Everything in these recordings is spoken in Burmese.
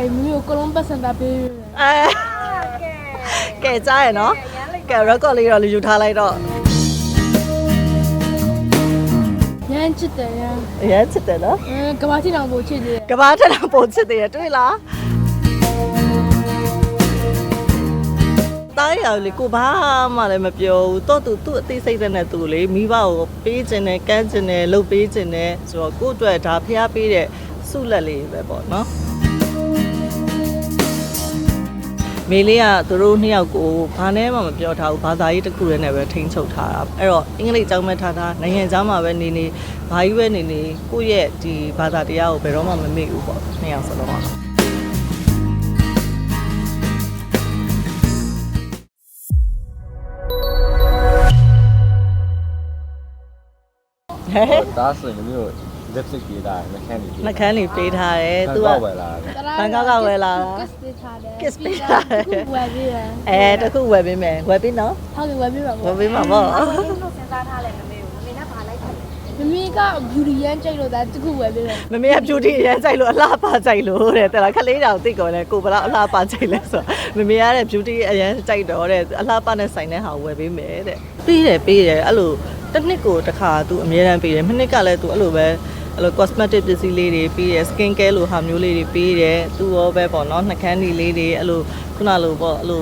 ရင်မမျိုးကလုံးပတ်စံတာပေးအဲကဲကြားရနော်ကဲ record လေးတော့လူယူထားလိုက်တော့ရမ်းချစ်တယ်ရမ်းအရင်ချစ်တယ်နော်အဲကဘာတိတောင်ကိုချစ်တယ်ကဘာထက်တော့ပိုချစ်တယ်တွေ့လားတိုင်းရလေကိုဘာမှလည်းမပြောဘူးတော့သူသူ့အသေးစိတ်တဲ့နဲ့သူလေမိဘကိုပေးခြင်းနဲ့ကမ်းခြင်းနဲ့လှုပ်ပေးခြင်းနဲ့ဆိုတော့ကိုယ့်အတွက်ဒါဖျားပေးတဲ့ဆုလက်လေးပဲပေါ့နော် မေလေးကသူတို့နှစ်ယောက်ကိုဘာနဲ့မှမပြောထားဘူးဘာသာရေးတစ်ခုတည်းနဲ့ပဲထိန်းချုပ်ထားတာအဲ့တော့အင်္ဂလိပ်ကျောင်းမဲ့ထားတာနိုင်ငံခြားမှာပဲနေနေဘာကြီးပဲနေနေကိုယ့်ရဲ့ဒီဘာသာတရားကိုဘယ်တော့မှမမေ့ဘူးပေါ့နှစ်ယောက်စလုံးကဟဲ့ဒါဆိုရင်မျိုး lipstick ပေးတာနှခမ်းနေပေးနှကန်းလေးပေးထားတယ်သူကဝယ်လာတယ်ဘန်ကောက်ကဝယ်လာတာကစ်ပေးထားတယ် kiss ပေးထားတယ်ခုဝယ်ပေးတယ်အဲတခုဝယ်ပေးမယ်ဝယ်ပေးနော်ဟုတ်ကဲ့ဝယ်ပေးပါဝပေါ့ယ်ပေးမှာပေါ့မမီက beauty ရမ်းကြိုက်လို့ဒါတခုဝယ်ပေးတယ်မမေက beauty အရင်ကြိုက်လို့အလားပါကြိုက်လို့တဲ့တဲ့လားခလေးတောင်သိကောလဲကိုဘလောက်အလားပါကြိုက်လဲဆိုတော့မမေကတဲ့ beauty အရင်ကြိုက်တော့တဲ့အလားပါနဲ့ဆိုင်တဲ့ဟာကိုဝယ်ပေးမယ်တဲ့ပေးတယ်ပေးတယ်အဲ့လိုတစ်နှစ်ကိုတစ်ခါသူအများတန်းပေးတယ်မနှစ်ကလည်းသူအဲ့လိုပဲ အဲ့လို cosmetic ပစ္စည်းလေးတွေပေးတယ် skin care လိုဟာမျိုးလေးတွေပေးတယ်သူရောပဲပေါ့နော်နှာခမ်းဒီလေးတွေအဲ့လိုခုနလိုပေါ့အဲ့လို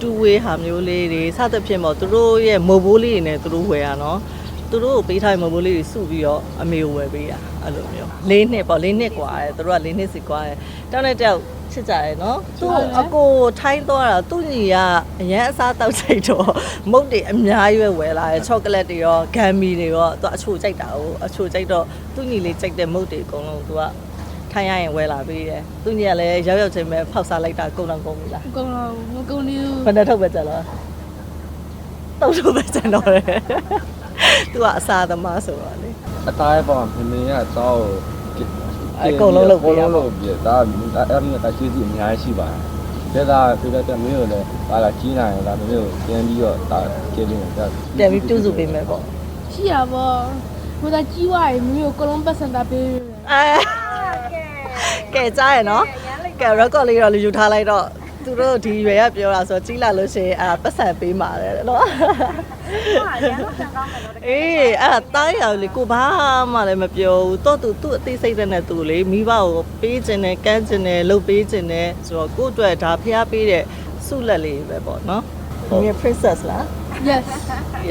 two way ဟာမျိုးလေးတွေစသဖြင့်ပေါ့သူတို့ရဲ့မိုဘိုးလေးတွေနဲ့သူတို့ဝယ်ရနော်သူတို့ကိုပေးထားတဲ့မိုဘိုးလေးတွေစုပြီးတော့အမေကိုဝယ်ပေးတာအဲ့လိုမျိုး၄နှစ်ပေါ့၄နှစ်กว่าတယ်သူတို့က၄နှစ်စီกว่าတယ်တောင်းတဲ့တောက် ချစ်ကြတယ်နော်သူအကိုထိုင်းသွားတာသူညီကအရန်အစားတောက်ချိတ်တော့မုတ်တွေအများကြီးပဲဝယ်လာတယ်ချောကလက်တွေရောဂမ်မီတွေရောသူအချိုကြိုက်တာ哦အချိုကြိုက်တော့သူညီလေးကြိုက်တဲ့မုတ်တွေအကုန်လုံးသူကထိုင်းရရင်ဝယ်လာပေးတယ်သူညီကလည်းရောက်ရောက်ချင်းပဲဖောက်စားလိုက်တာကုန်တော့ကုန်ပြီလားအကုန်လုံးမကုန်ဘူးဘယ်နဲ့ထုတ်ပဲကြလားတုတ်ထုတ်ပဲကြတော့တယ်သူကအစာသမားဆိုတော့လေအသားပေါ့မမေကတော့ အကုန်လုံးလုပ်ပေးရပါလုပ်ပြဒါအဲ့ဒီကကျေးဇူးအများကြီးရှိပါတယ်ဒါသာပြတဲ့တဲ့မျိုးလည်းဒါလာကြီးနိုင်လားမျိုးပြန်ပြီးတော့ဒါကျေးဇူးနဲ့ဒါပြန်ပြီးပြုစုပေးမယ်ပေါ့ရှိရပါဟိုဒါကြီးွားရင်မမျိုးကလုံးပတ်စံတာပေးအဲကဲကြားရနော်ကဲ record လေးတော့လူယူထားလိုက်တော့ သူတို့ဒီရွယ်ကပြောတာဆိုကြီးလာလို့ရှိရင်အာပတ်စံပေးမှာတယ်နော်အေးအဲ့ဒါတိုင်းရလေကိုဘာမှလည်းမပြောဘူးတော့သူသူ့အသေးစိတ်တဲ့နဲ့သူလေမိဘကိုပေးခြင်းနဲ့ကမ်းခြင်းနဲ့လှုပ်ပေးခြင်းနဲ့ဆိုတော့ကိုယ့်အတွက်ဒါဖျားပေးတဲ့ဆုလက်လေးပဲပေါ့နော်ဒီ princess လား yes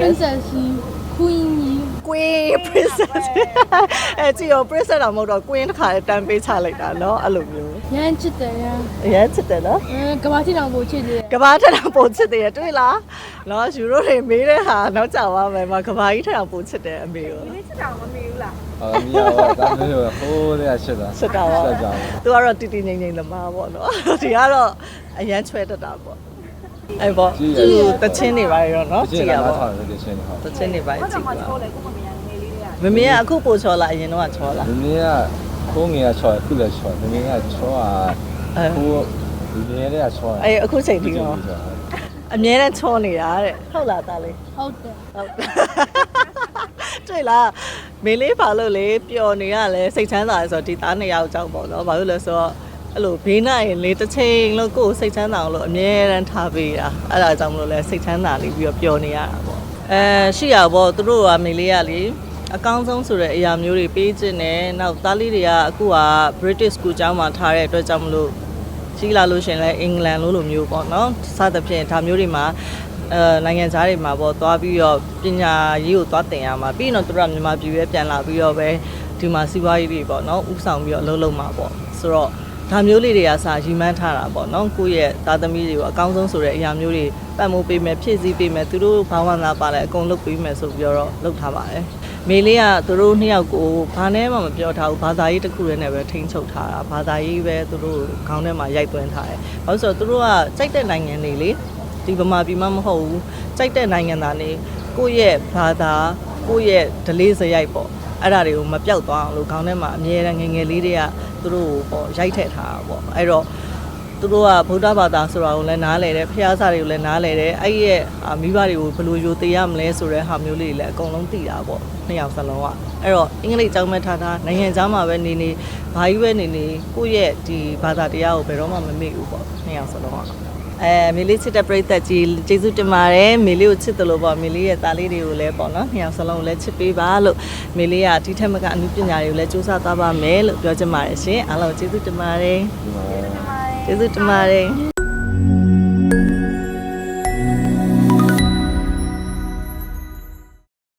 princess ကြီး queen ကြီး queen princess အဲကြည့်ရော princess တော့မဟုတ်တော့ queen တစ်ခါတည်းတန်းပေးချလိုက်တာเนาะအဲ့လိုမျိုး ရမ်းချစ်တယ်ရမ်း အရင်ချစ်တယ်နော် အဲကဘာတိတောင်ကိုချစ်တယ် ကဘာထက်တော့ပိုချစ်တယ်တွေ့လားနော်ယူရိုတွေမေးတဲ့ဟာနောက်ကြပါမယ်မကဘာကြီးထက်တော့ပိုချစ်တယ်အမေကို အော်မီယာကဒါမျိုးဟိုးတဲ့ရှစ်တာ ချစ်တာပါ ဆက်ကြအောင် သူကတော့တီတီငိမ့်ငိမ့်သမားပေါ့နော်ဒီကတော့အရန်ချွဲတတ်တာပေါ့ အဲ့ပေါ့သူတချင်းနေပါရောနော်ကြကြည့်ည့်ရရပါပါတော့တချင်းဟုတ်တချင်းနေပါကြည့်ပါမမေကအခုပို့ချော်လာအရင်တော့ချော်လာမမေကခိုးငယ်ကချော်ခုလည်းချော်မမေကချော်อ่ะအဲဟိုဒီနေ့လေးကချော်အေးအခုချိန်ထိတော့အမြဲတမ်းချော်နေတာတဲ့ဟုတ်လားသားလေးဟုတ်တယ်ဟုတ်တွေ့လားမင်းလေးပါလို့လေပျော်နေရလဲစိတ်ချမ်းသာရဆိုတော့ဒီသားနှစ်ယောက်ကြောင့်ပေါ့နော်ဘာလို့လဲဆိုတော့ အဲ့လိုဘေးနာရင်လေတစ်ချိန်လို့ကိုယ်စိတ်ချမ်းသာအောင်လို့အမြဲတမ်းထားပေးတာအဲ့ဒါကြောင့်မလို့လဲစိတ်ချမ်းသာနေပြီးတော့ပျော်နေရတာပေါ့အဲရှိရပေါ့သူတို့ကမင်းလေးကလေအကောင်းဆုံးဆိုတဲ့အရာမျိုးတွေပေးခြင်းနဲ့နောက်သားလေးတွေကအခုက British School ကျောင်းမှာထားတဲ့အတွက်ကြောင့်မလို့ကြီးလာလို့ရှရင်လဲအင်္ဂလန်လို့လိုမျိုးပေါ့နော်စသဖြင့်ဒါမျိုးတွေမှာအဲနိုင်ငံသားတွေမှာပေါ့သွားပြီးတော့ပညာရေးကိုသွားသင်ရမှာပြီးရင်တော့သူတို့ကမြန်မာပြည်ပဲပြန်လာပြီးတော့ပဲဒီမှာစီးပွားရေးတွေပေါ့နော်ဥဆောင်ပြီးတော့အလုပ်လုပ်မှာပေါ့ဆိုတော့ ဒါမျိုးလေးတွေကစာရီမန်းထားတာပေါ့နော်ကိုယ့်ရဲ့သားသမီးတွေကိုအကောင်းဆုံးဆိုတဲ့အရာမျိုးတွေပတ်မိုးပေးမယ်ဖြည့်ဆည်းပေးမယ်သူတို့ဘာဝနာပါလဲအကုန်လုပ်ပေးမယ်ဆိုပြီးတော့လုပ်ထားပါတယ်မေလေးကသူတို့နှစ်ယောက်ကိုဘာနဲ့မှမပြောထားဘူးဘာသာရေးတစ်ခုတည်းနဲ့ပဲထိန်းချုပ်ထားတာဘာသာရေးပဲသူတို့ခေါင်းထဲမှာရိုက်သွင်းထားတယ်။ဘာလို့လဲဆိုတော့သူတို့ကကြိုက်တဲ့နိုင်ငံတွေလေဒီဗမာပြည်မှမဟုတ်ဘူးကြိုက်တဲ့နိုင်ငံသားတွေကိုယ့်ရဲ့ဘာသာကိုယ့်ရဲ့ဒလေးစရိုက်ပေါ့ အဲ့ဒါတွေကိုမပြောက်သွားအောင်လို့ခေါင်းထဲမှာအမြဲတမ်းငယ်ငယ်လေးတွေကသူတို့ကိုပေါ့ရိုက်ထည့်ထားတာပေါ့အဲ့တော့သူသူတို့ကဗုဒ္ဓဘာသာဆိုတာကိုလည်းနားလည်တယ်ဖျားစာတွေကိုလည်းနားလည်တယ်အဲ့ဒီရဲ့အာမိဘတွေကိုဘယ်လိုယူသေးရမလဲဆိုတဲ့ဟာမျိုးလေးတွေလည်းအကုန်လုံးသိတာပေါ့နှစ်ယောက်စလုံးကအဲ့တော့အင်္ဂလိပ်ကျောင်းမဲ့ထားထားနိုင်ငံခြားမှာပဲနေနေဘာကြီးပဲနေနေကိုယ့်ရဲ့ဒီဘာသာတရားကိုဘယ်တော့မှမမေ့ဘူးပေါ့နှစ်ယောက်စလုံးက အဲမေလေးချစ်တဲ့ပရိသတ်ကြီးကျေးဇူးတင်ပါတယ်မေလေးကိုချစ်တယ်လို့ပေါ့မေလေးရဲ့သားလေးတွေကိုလည်းပေါ့နော်နှစ်ယောက်စလုံးကိုလည်းချစ်ပေးပါလို့မေလေးကဒီထက်မကအမှုပညာတွေကိုလည်းစူးစမ်းသွားပါမယ်လို့ပြောချင်ပါတယ်ရှင်အားလုံးကျေးဇူးတင်ပါတယ်ဒီမှာကျေးဇူးတင်ပါတယ်